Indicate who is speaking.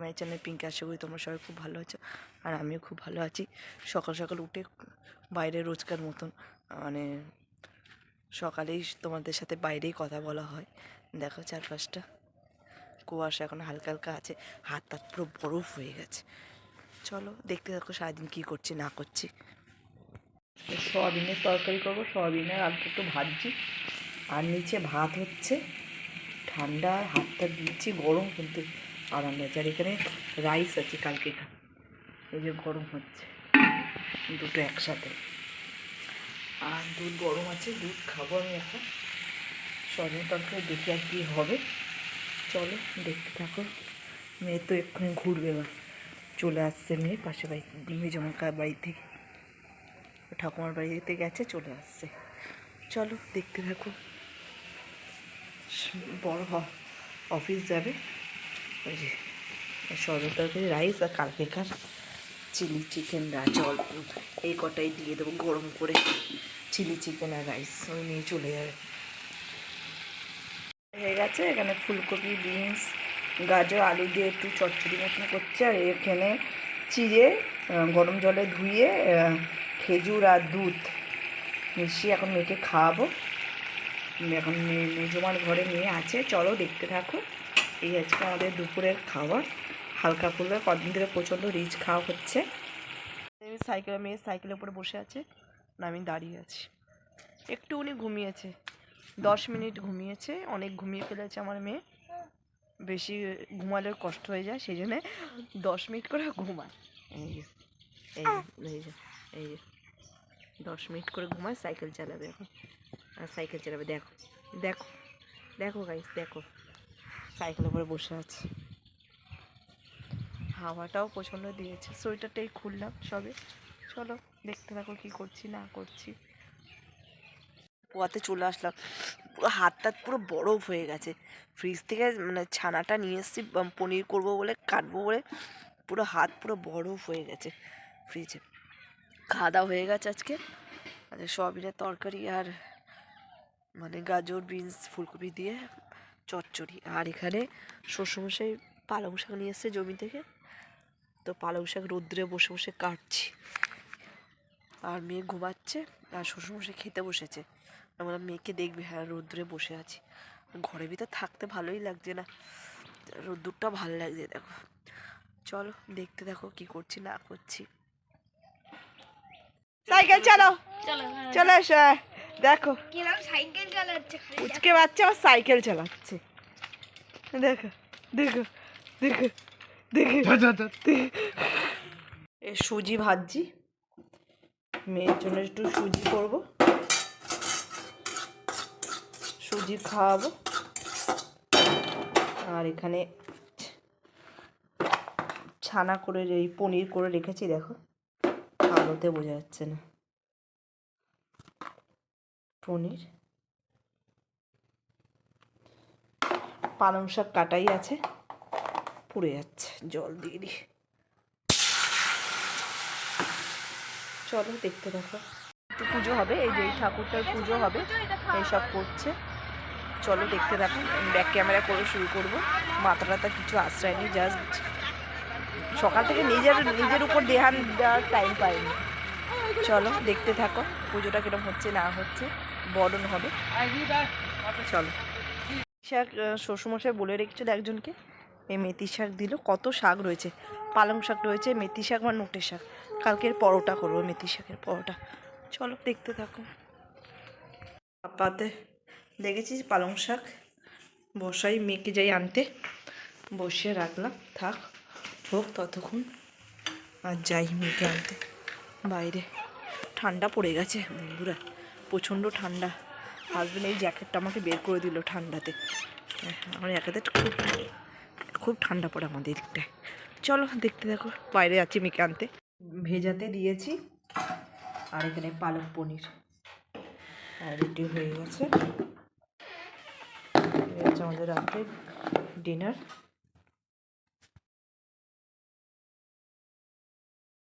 Speaker 1: মায়ের channel pink আশা করি তোমরা সবাই খুব ভালো আছো। আর আমিও খুব ভালো আছি। সকাল সকাল উঠে বাইরে রোজকার মতন মানে সকালেই তোমাদের সাথে বাইরেই কথা বলা হয়। দেখো চারপাশটা। কুয়াশা এখন হালকা হালকা আছে। হাত হাত পুরো বরফ হয়ে গেছে। চলো দেখতে থাকো সারাদিন কী করছি, না করছি। সয়াবিনের তরকারি করব। সয়াবিনের আলু একটু ভাজছি। আর নিচে ভাত হচ্ছে। ঠান্ডা, হাতটা দিচ্ছি গরম, কিন্তু আরাম লাগছে আর এখানে রাইস আছে কালকে এই যে গরম হচ্ছে, দুটো একসাথে। আর দুধ গরম আছে, দুধ খাব আমি এখন। তরকারি দেখি আর কী হবে। চলো, দেখতে থাকো। মেয়ে তো এক্ষুনি ঘুরবে এবার। চলে আসছে মেয়ে পাশে বাড়ি, মেজমার বাড়ি থেকে। ঠাকুমার বাড়িতে গেছে, চলে আসছে। চলো, দেখতে থাকো। বড় অফিস যাবে। ওই তরকারি রাইস আর কালকেকার চিলি চিকেন জল এই কটাই দিয়ে দেবো, গরম করে চিলি চিকেন আর রাইস ওই নিয়ে চলে যাবে। হয়ে গেছে, এখানে ফুলকপি বিনস গাজর, আলু দিয়ে একটু চচ্চড়ি মতন করছে, আর এখানে চিড়ে গরম জলে ধুয়ে খেজুর আর দুধ মিশিয়ে এখন মেয়েকে খাওয়াবো। এখন মে- মেজমার ঘরে মেয়ে আছে, চলো দেখতে থাকো। এই আজকে আমাদের দুপুরের খাবার হালকা ফুলকা কদিন ধরে প্রচণ্ড রিচ খাওয়া হচ্ছে। আমি সাইকেলে, মেয়ে সাইকেলের উপরে বসে আছে, না, আমি দাঁড়িয়ে আছি। একটু উনি ঘুমিয়েছে। দশ মিনিট ঘুমিয়েছে, অনেক ঘুমিয়ে ফেলেছে আমার মেয়ে। বেশি ঘুমালে কষ্ট হয়ে যায়, সেই জন্যে দশ মিনিট করে ঘুমায়। এই যে এই যে এই যে দশ মিনিট করে ঘুমায়, সাইকেল চালাবে এখন। আর সাইকেল চালাবে, দেখো দেখো দেখো গাইস দেখো। সাইকেলের উপরে বসে আছে। হাওয়াটাও প্রচণ্ড দিয়েছে। সোয়েটারটাই খুললাম সবে। চলো, দেখতে থাকো কী করছি, না করছি। পোয়াতে চলে আসলাম। পুরো হাত টাত পুরো বরফ হয়ে গেছে। ফ্রিজ থেকে মানে ছানাটা নিয়ে এসেছি পনির করব বলে, কাটবো বলে। পুরো হাত পুরো বরফ হয়ে গেছে ফ্রিজে। খাওয়া দাওয়া হয়ে গেছে আজকে। আজকে সয়াবিনের তরকারি আর মানে গাজর, বিনস, ফুলকপি দিয়ে চচ্চড়ি। আর এখানে শ্বশুরমশাই পালং শাক নিয়ে এসছে জমি থেকে। তো পালং শাক রোদ্রে বসে বসে কাটছি। আর মেয়ে ঘুমাচ্ছে আর শ্বশুরমশাই খেতে বসেছে। আমরা মেয়েকে দেখবে হ্যাঁ রোদ্রে বসে আছি। ঘরের ভিতর থাকতে ভালোই লাগছে না। রোদ্দুরটা ভালো লাগছে দেখো। চলো দেখতে দেখো কি করছি না করছি। সাইকেল চালাও।
Speaker 2: চলো হ্যাঁ।
Speaker 1: চলে এসো। দেখো।
Speaker 2: সাইকেল চালাচ্ছে
Speaker 1: উচকে বাচ্চা আবার সাইকেল চালাচ্ছে। দেখো দেখো দেখো দেখো। এ সুজি ভাজছি। মেয়ের জন্য একটু সুজি করব। সুজি খাওয়াবো। আর এখানে ছানা করে এই পনির করে রেখেছি দেখো। আলোতে বোঝা যাচ্ছে না। পনির। পালং শাক কাটাই আছে। পুড়ে যাচ্ছে, জল দিয়ে দিই। চলো দেখতে দেখো একটু পুজো হবে, এই যে এই ঠাকুরটার পুজো হবে, এইসব করছে। চলো দেখতে দেখো ব্যাক ক্যামেরা করে শুরু করব। মাথা কিছু আশ্রয় নেই জাস্ট সকাল থেকে নিজের নিজের উপর দেহান দেওয়ার টাইম পাইনি। চলো দেখতে থাকো, পুজোটা কিরম হচ্ছে, না হচ্ছে। বরণ হবে। চলো। শাক শ্বশুরমশাই বলে রেখেছিল একজনকে এই মেথি শাক দিল। কত শাক রয়েছে? পালং শাক রয়েছে মেথি শাক বা নোটের শাক। কালকের পরোটা করব মেথি শাকের পরোটা। চলো দেখতে থাকো। পাতে দেখেছিস পালং শাক? বসাই মেয়েকে যাই আনতে। বসিয়ে রাখলাম। থাক হোক ততক্ষণ। আর যাই মেয়েকে আনতে। বাইরে ঠান্ডা পড়ে গেছে বন্ধুরা। প্রচণ্ড ঠান্ডা। হাজবেন্ড এই জ্যাকেটটা আমাকে বের করে দিল ঠান্ডাতে। হ্যাঁ, আমার একাতে খুব খুব ঠান্ডা পড়ে আমাদের দিকটায় চলো দেখতে দেখো বাইরে যাচ্ছি মেয়েকে আনতে। ভেজাতে দিয়েছি আর এখানে পালক পনির। রেডি হয়ে গেছে। আমাদের রাত্রে ডিনার